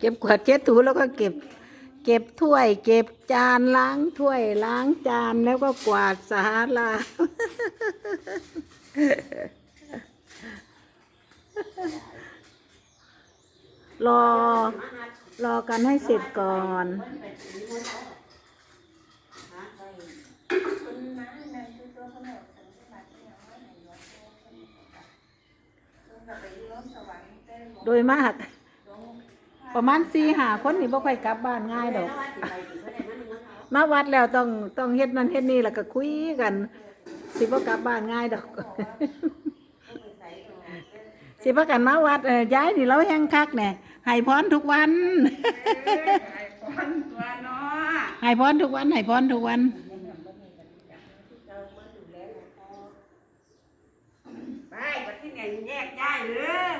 เก็บกวดเช็ดถูแล้วก็เก็บ เก็บถ้วย เก็บจานล้างถ้วย ล้างจานแล้วก็กวาดสาลารอ รอกันให้เสร็จก่อนโดยมาก ประมาณสี่หาคนนี่บ่ค่อยกลับบ้านง่ายดอก มาวัดแล้วต้องต้องเฮ็ดนั่นเฮ็ดนี่แล้วก็คุยกัน สิบ่กลับบ้านง่ายดอก สิพากันมาวัดเออย้ายนี่เราแห้งคักแหน่ให้พรทุกวัน ตัวเนาะให้พรทุกวันให้พรทุกวัน ไปวันที่ไหนแยกย้ายเลย